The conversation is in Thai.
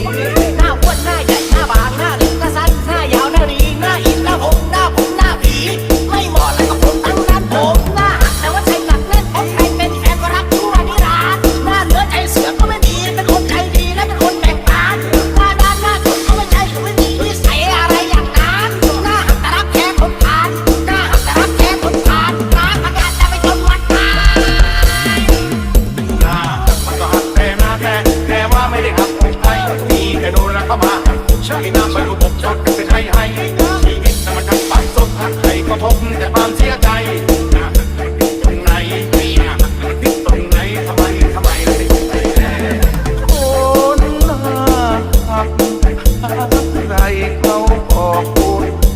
Yeah. ทำไามาใช่น้ำมาดูผมชดเป็นให้ให้ชีวิต่มันทั้งปักสดทั้งไข่ก็ทบแต่ความเสียใจตรงไหนมีนะติดตรงไหนทำไมทำไมไม่ถูใน่ครักอะรเขาบอกคุณ